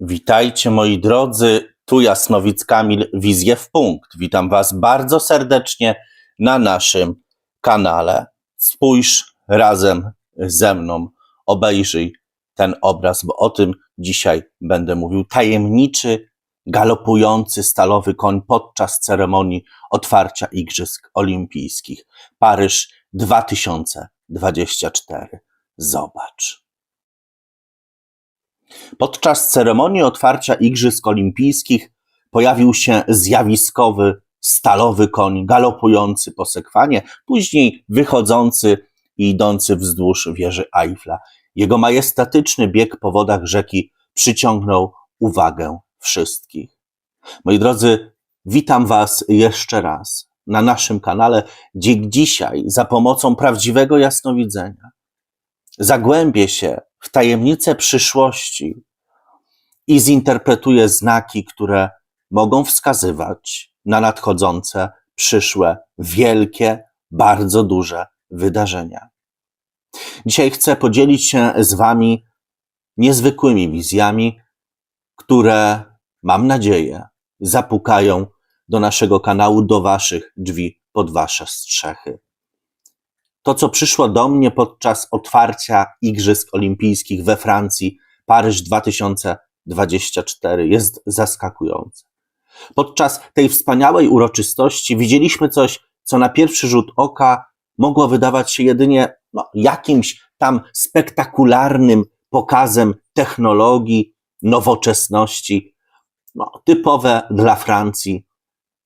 Witajcie moi drodzy, tu Jasnowic Kamil, Wizję w punkt. Witam Was bardzo serdecznie na naszym kanale. Spójrz razem ze mną, obejrzyj ten obraz, bo o tym dzisiaj będę mówił. Tajemniczy, galopujący stalowy koń podczas ceremonii otwarcia Igrzysk Olimpijskich. Paryż 2024. Zobacz. Podczas ceremonii otwarcia Igrzysk Olimpijskich pojawił się zjawiskowy stalowy koń galopujący po sekwanie, później wychodzący i idący wzdłuż wieży Eiffla. Jego majestatyczny bieg po wodach rzeki przyciągnął uwagę wszystkich. Moi drodzy, witam Was jeszcze raz na naszym kanale, gdzie dzisiaj za pomocą prawdziwego jasnowidzenia zagłębię się w tajemnice przyszłości i zinterpretuję znaki, które mogą wskazywać na nadchodzące, przyszłe, wielkie, bardzo duże wydarzenia. Dzisiaj chcę podzielić się z Wami niezwykłymi wizjami, które mam nadzieję zapukają do naszego kanału, do Waszych drzwi, pod Wasze strzechy. To, co przyszło do mnie podczas otwarcia Igrzysk Olimpijskich we Francji, Paryż 2024, jest zaskakujące. Podczas tej wspaniałej uroczystości widzieliśmy coś, co na pierwszy rzut oka mogło wydawać się jedynie no, jakimś tam spektakularnym pokazem technologii, nowoczesności, no, typowe dla Francji,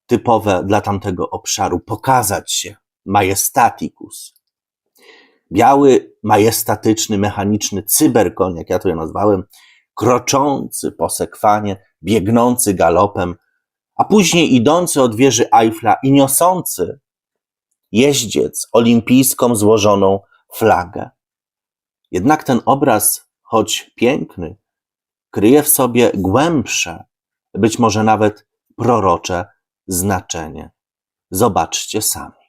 typowe dla tamtego obszaru, pokazać się, majestaticus. Biały, majestatyczny, mechaniczny cyberkoń, jak ja to je nazwałem, kroczący po sekwanie, biegnący galopem, a później idący od wieży Eiffla i niosący jeździec olimpijską złożoną flagę. Jednak ten obraz, choć piękny, kryje w sobie głębsze, być może nawet prorocze znaczenie. Zobaczcie sami.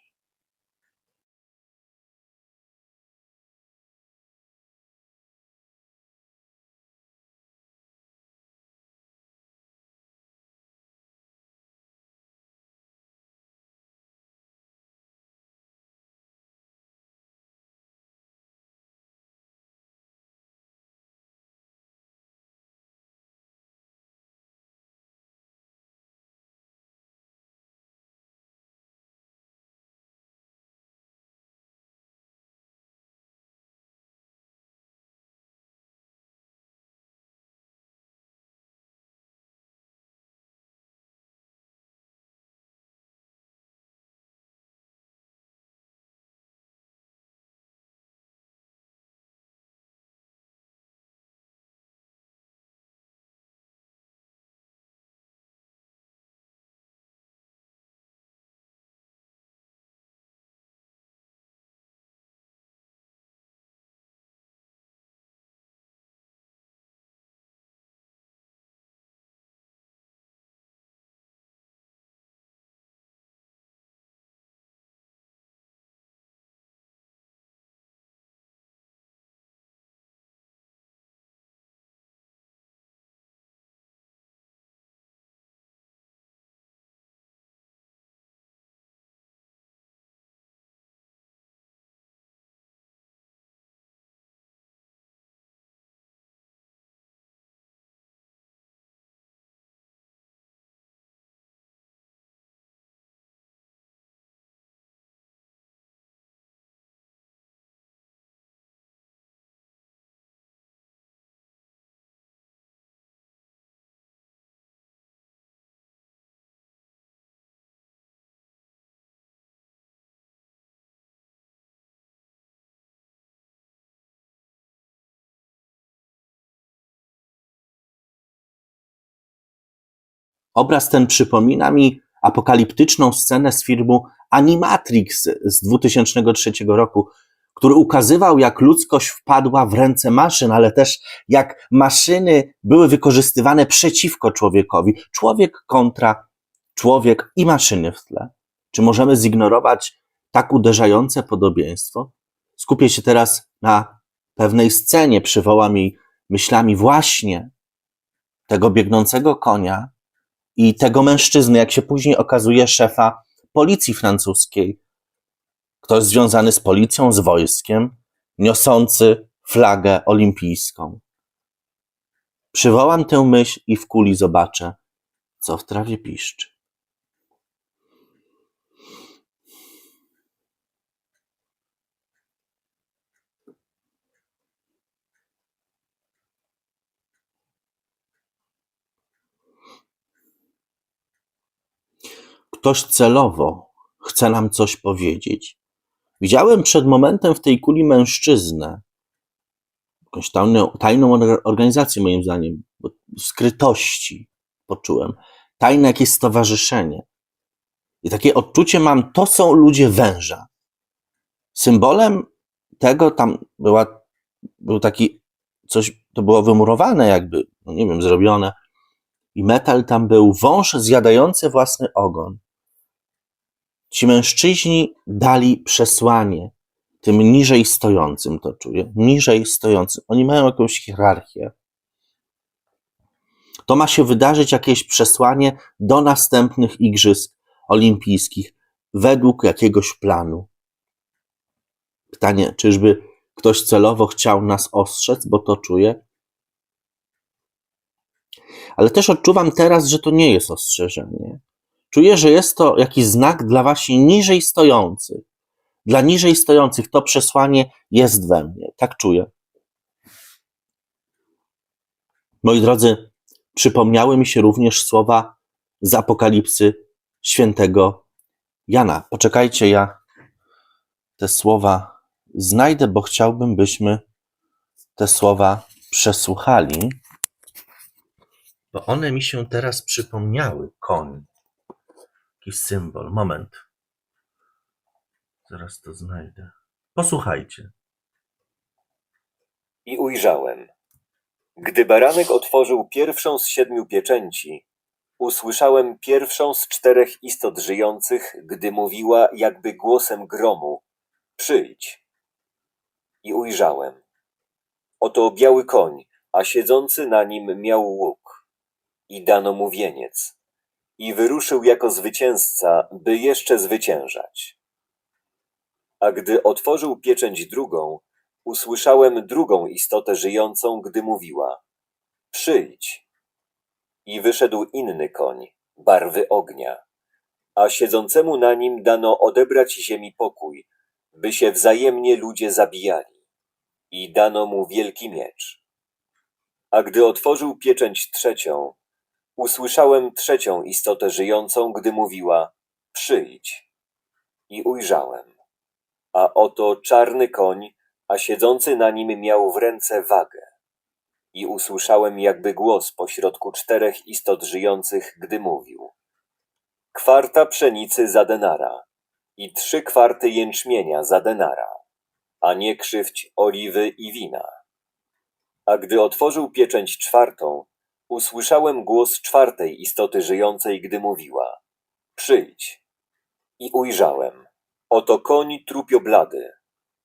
Obraz ten przypomina mi apokaliptyczną scenę z filmu Animatrix z 2003 roku, który ukazywał, jak ludzkość wpadła w ręce maszyn, ale też jak maszyny były wykorzystywane przeciwko człowiekowi. Człowiek kontra człowiek i maszyny w tle. Czy możemy zignorować tak uderzające podobieństwo? Skupię się teraz na pewnej scenie, przywołam jej myślami właśnie tego biegnącego konia i tego mężczyzny, jak się później okazuje, szefa policji francuskiej. Ktoś związany z policją, z wojskiem, niosący flagę olimpijską. Przywołam tę myśl i w kuli zobaczę, co w trawie piszczy. Ktoś celowo chce nam coś powiedzieć. Widziałem przed momentem w tej kuli mężczyznę, jakąś tajną, tajną organizację, moim zdaniem, bo skrytości poczułem, tajne jakieś stowarzyszenie. I takie odczucie mam, to są ludzie węża. Symbolem tego tam była, był taki, coś, to było wymurowane jakby, no nie wiem, zrobione. I metal tam był, wąż zjadający własny ogon. Ci mężczyźni dali przesłanie tym niżej stojącym, to czuję, niżej stojącym. Oni mają jakąś hierarchię. To ma się wydarzyć jakieś przesłanie do następnych Igrzysk Olimpijskich według jakiegoś planu. Pytanie, czyżby ktoś celowo chciał nas ostrzec, bo to czuję? Ale też odczuwam teraz, że to nie jest ostrzeżenie. Czuję, że jest to jakiś znak dla właśnie niżej stojących. Dla niżej stojących to przesłanie jest we mnie. Tak czuję. Moi drodzy, przypomniały mi się również słowa z Apokalipsy świętego Jana. Poczekajcie, ja te słowa znajdę, bo chciałbym, byśmy te słowa przesłuchali, bo one mi się teraz przypomniały. Koń. Jakiś symbol. Moment. Zaraz to znajdę. Posłuchajcie. I ujrzałem. Gdy baranek otworzył pierwszą z siedmiu pieczęci, usłyszałem pierwszą z czterech istot żyjących, gdy mówiła jakby głosem gromu: Przyjdź. I ujrzałem. Oto biały koń, a siedzący na nim miał łuk. I dano mu wieniec. I wyruszył jako zwycięzca, by jeszcze zwyciężać. A gdy otworzył pieczęć drugą, usłyszałem drugą istotę żyjącą, gdy mówiła: Przyjdź. I wyszedł inny koń, barwy ognia, a siedzącemu na nim dano odebrać ziemi pokój, by się wzajemnie ludzie zabijali. I dano mu wielki miecz. A gdy otworzył pieczęć trzecią, usłyszałem trzecią istotę żyjącą, gdy mówiła: Przyjdź. I ujrzałem a oto czarny koń, a siedzący na nim miał w ręce wagę. I usłyszałem jakby głos pośrodku czterech istot żyjących, gdy mówił. Kwarta pszenicy za denara i trzy kwarty jęczmienia za denara, a nie krzywdź oliwy i wina. A gdy otworzył pieczęć czwartą, usłyszałem głos czwartej istoty żyjącej, gdy mówiła. Przyjdź. I ujrzałem Oto koń trupio-blady,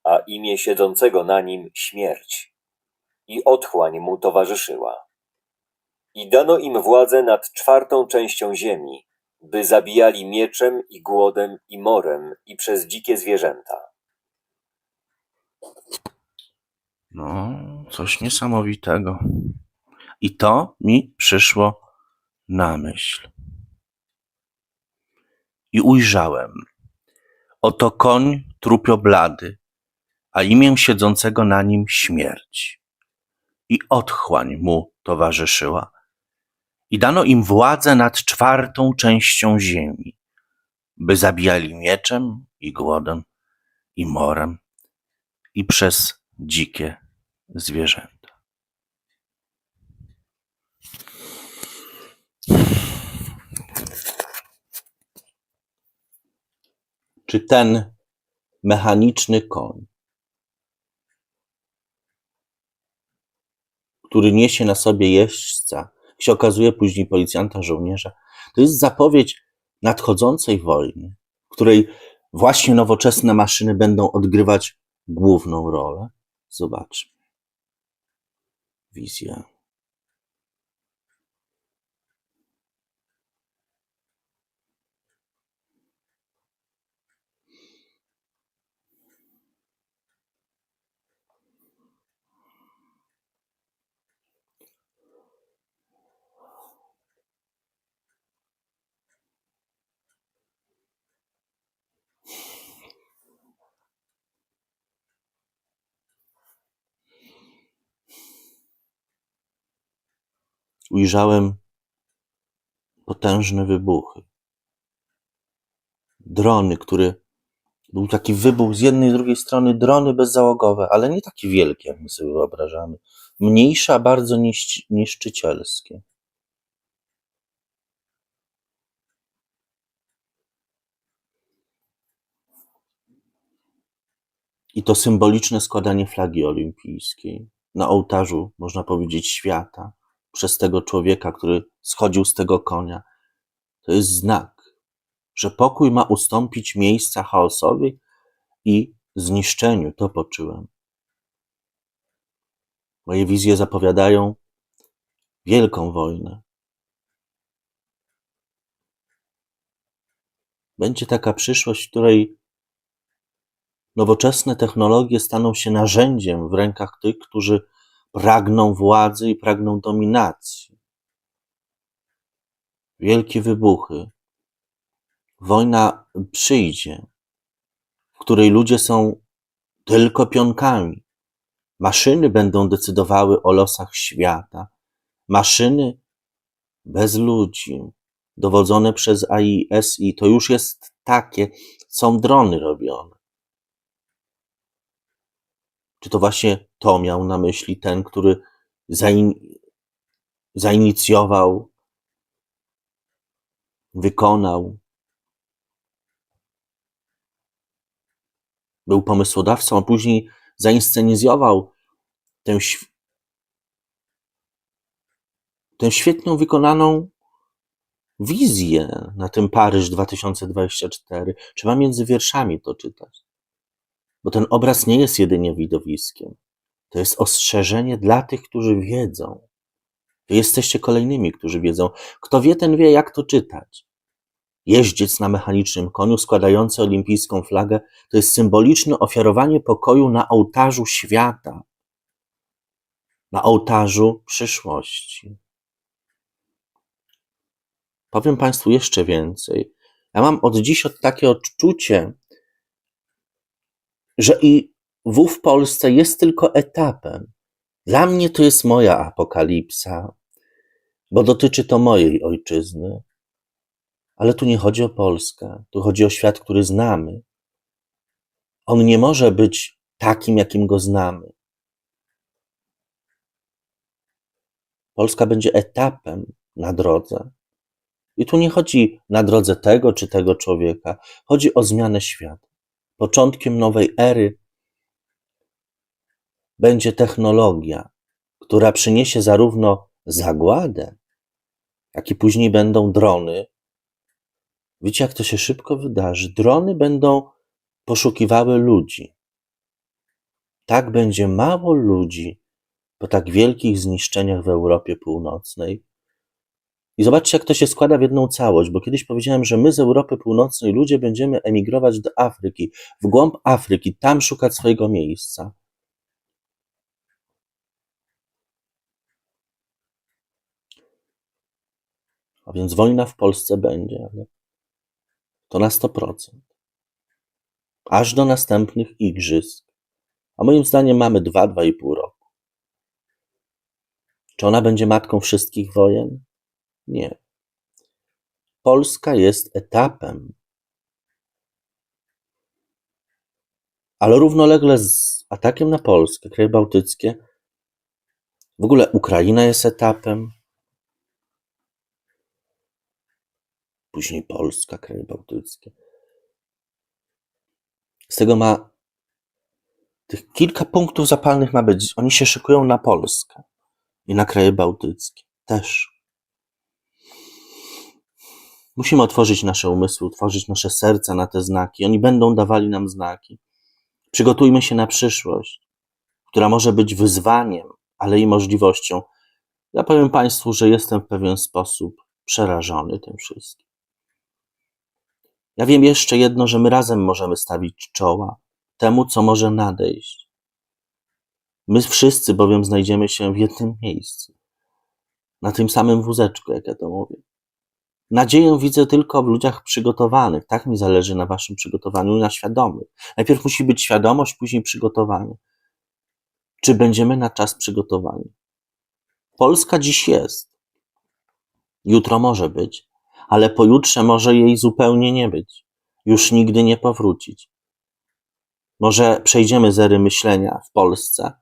a imię siedzącego na nim śmierć. I otchłań mu towarzyszyła. I dano im władzę nad czwartą częścią ziemi, by zabijali mieczem i głodem i morem i przez dzikie zwierzęta. No, coś niesamowitego. I to mi przyszło na myśl. I ujrzałem Oto koń trupio-blady, a imię siedzącego na nim śmierć. I otchłań mu towarzyszyła. I dano im władzę nad czwartą częścią ziemi, by zabijali mieczem i głodem i morem i przez dzikie zwierzęta. Czy ten mechaniczny koń, który niesie na sobie jeźdźca, się okazuje później policjanta, żołnierza, to jest zapowiedź nadchodzącej wojny, w której właśnie nowoczesne maszyny będą odgrywać główną rolę. Zobaczmy. Wizja. Ujrzałem potężne wybuchy. Drony, który był taki wybuch z jednej i drugiej strony, drony bezzałogowe, ale nie takie wielkie, jak my sobie wyobrażamy. Mniejsze, a bardzo niszczy- niszczycielskie. I to symboliczne składanie flagi olimpijskiej na ołtarzu, można powiedzieć, świata, przez tego człowieka, który schodził z tego konia, to jest znak, że pokój ma ustąpić miejsca chaosowi i zniszczeniu. To poczułem. Moje wizje zapowiadają wielką wojnę. Będzie taka przyszłość, w której nowoczesne technologie staną się narzędziem w rękach tych, którzy pragną władzy i pragną dominacji. Wielkie wybuchy. Wojna przyjdzie, w której ludzie są tylko pionkami. Maszyny będą decydowały o losach świata. Maszyny bez ludzi, dowodzone przez AISI, to już jest takie, są drony robione. Czy to właśnie to miał na myśli ten, który zain, zainicjował, wykonał, był pomysłodawcą, a później zainscenizował tę, tę świetną wykonaną wizję na tym Paryż 2024. Trzeba między wierszami to czytać. Bo ten obraz nie jest jedynie widowiskiem. To jest ostrzeżenie dla tych, którzy wiedzą. Wy jesteście kolejnymi, którzy wiedzą. Kto wie, ten wie, jak to czytać. Jeździec na mechanicznym koniu składający olimpijską flagę to jest symboliczne ofiarowanie pokoju na ołtarzu świata, na ołtarzu przyszłości. Powiem Państwu jeszcze więcej. Ja mam od dziś od takie odczucie, że i W Polsce jest tylko etapem. Dla mnie to jest moja apokalipsa, bo dotyczy to mojej ojczyzny. Ale tu nie chodzi o Polskę, tu chodzi o świat, który znamy. On nie może być takim, jakim go znamy. Polska będzie etapem na drodze. I tu nie chodzi na drodze tego czy tego człowieka, chodzi o zmianę świata. Początkiem nowej ery będzie technologia, która przyniesie zarówno zagładę, jak i później będą drony. Wiecie, jak to się szybko wydarzy? Drony będą poszukiwały ludzi. Tak będzie mało ludzi po tak wielkich zniszczeniach w Europie Północnej. I zobaczcie, jak to się składa w jedną całość, bo kiedyś powiedziałem, że my z Europy Północnej ludzie będziemy emigrować do Afryki, w głąb Afryki, tam szukać swojego miejsca. A więc wojna w Polsce będzie, ale to na 100%. Aż do następnych igrzysk. A moim zdaniem mamy 2-2,5 roku. Czy ona będzie matką wszystkich wojen? Nie. Polska jest etapem, ale równolegle z atakiem na Polskę, kraje bałtyckie, w ogóle Ukraina jest etapem, później Polska, kraje bałtyckie. Z tego ma tych kilka punktów zapalnych ma być. Oni się szykują na Polskę i na kraje bałtyckie też. Musimy otworzyć nasze umysły, otworzyć nasze serca na te znaki. Oni będą dawali nam znaki. Przygotujmy się na przyszłość, która może być wyzwaniem, ale i możliwością. Ja powiem Państwu, że jestem w pewien sposób przerażony tym wszystkim. Ja wiem jeszcze jedno, że my razem możemy stawić czoła temu, co może nadejść. My wszyscy bowiem znajdziemy się w jednym miejscu, na tym samym wózeczku, jak ja to mówię. Nadzieję widzę tylko w ludziach przygotowanych. Tak mi zależy na waszym przygotowaniu, na świadomych. Najpierw musi być świadomość, później przygotowanie. Czy będziemy na czas przygotowani? Polska dziś jest. Jutro może być, ale pojutrze może jej zupełnie nie być. Już nigdy nie powrócić. Może przejdziemy z ery myślenia w Polsce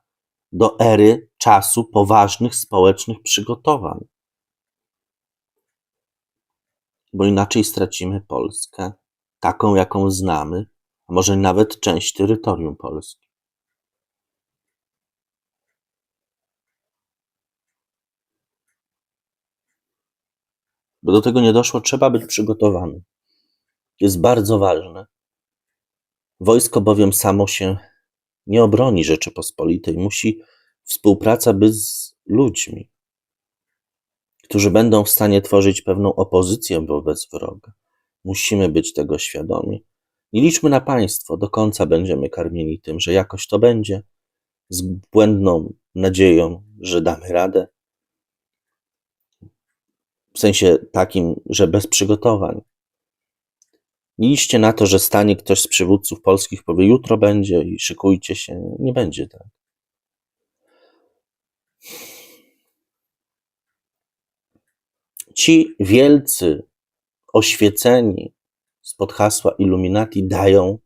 do ery czasu poważnych społecznych przygotowań. Bo inaczej stracimy Polskę, taką jaką znamy, a może nawet część terytorium Polski. By do tego nie doszło, trzeba być przygotowanym. Jest bardzo ważne. Wojsko bowiem samo się nie obroni Rzeczypospolitej. Musi współpraca być z ludźmi, którzy będą w stanie tworzyć pewną opozycję wobec wroga. Musimy być tego świadomi. Nie liczmy na państwo, do końca będziemy karmieni tym, że jakoś to będzie, z błędną nadzieją, że damy radę. W sensie takim, że bez przygotowań. Nie liczcie na to, że stanie ktoś z przywódców polskich, powie jutro będzie i szykujcie się. Nie będzie tak. Ci wielcy, oświeceni spod hasła Illuminati dają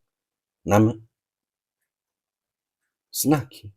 nam znaki.